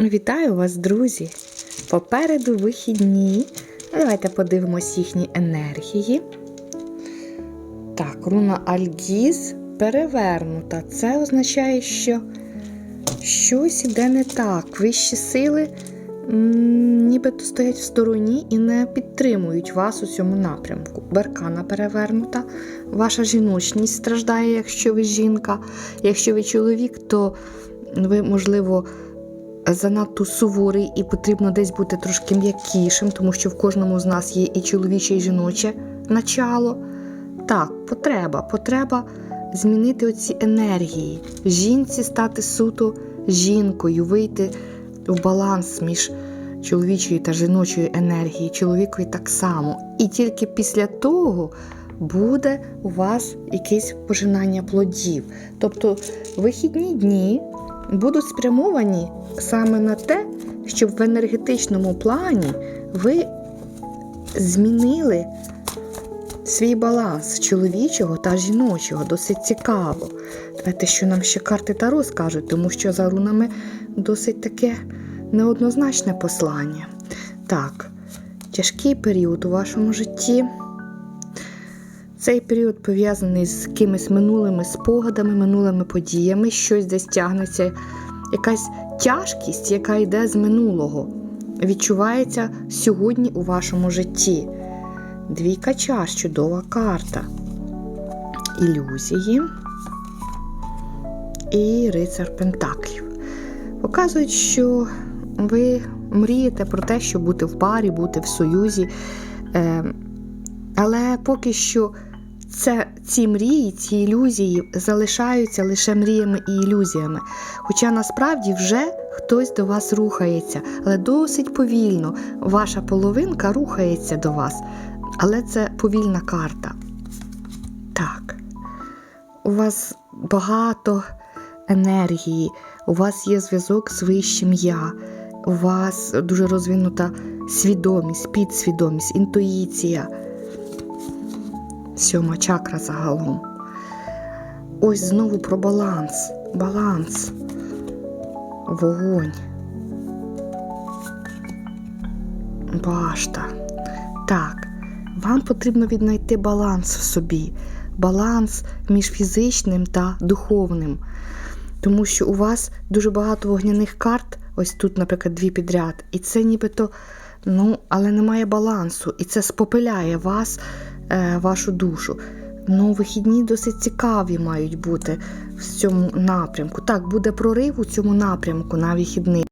Вітаю вас, друзі! Попереду вихідні. Давайте подивимось їхні енергії. Так, руна Альгіз перевернута. Це означає, що щось іде не так. Вищі сили нібито стоять в стороні і не підтримують вас у цьому напрямку. Беркана перевернута. Ваша жіночність страждає, якщо ви жінка. Якщо ви чоловік, то ви, можливо, занадто суворий і потрібно десь бути трошки м'якішим, тому що в кожному з нас є і чоловіче, і жіноче начало. Так, потреба, потреба змінити оці енергії, жінці стати суто жінкою, вийти в баланс між чоловічою та жіночою енергією, чоловікові так само. І тільки після того буде у вас якесь пожинання плодів. Тобто вихідні дні будуть спрямовані саме на те, щоб в енергетичному плані ви змінили свій баланс чоловічого та жіночого. Досить цікаво. Давайте, що нам ще карти Таро скажуть, тому що за рунами досить таке неоднозначне послання. Так, тяжкий період у вашому житті. Цей період пов'язаний з якимись минулими спогадами, минулими подіями, щось десь тягнеться, якась тяжкість, яка йде з минулого, відчувається сьогодні у вашому житті. Двійка чаш, чудова карта. Ілюзії і рицар Пентаклів. Показують, що ви мрієте про те, щоб бути в парі, бути в союзі. Е, але поки що це, ці мрії, ці ілюзії залишаються лише мріями і ілюзіями. Хоча насправді вже хтось до вас рухається, але досить повільно. Ваша половинка рухається до вас, але це повільна карта. Так, у вас багато енергії, у вас є зв'язок з вищим я, у вас дуже розвинута свідомість, підсвідомість, інтуїція сьома чакра загалом. Ось знову про баланс. Баланс. Вогонь. Башта. Так, вам потрібно віднайти баланс в собі, баланс між фізичним та духовним. Тому що у вас дуже багато вогняних карт, ось тут, наприклад, дві підряд, і це нібито, ну, але немає балансу, і це спопиляє вас, вашу душу. Ну, вихідні досить цікаві мають бути в цьому напрямку. Так, буде прорив у цьому напрямку на вихідний.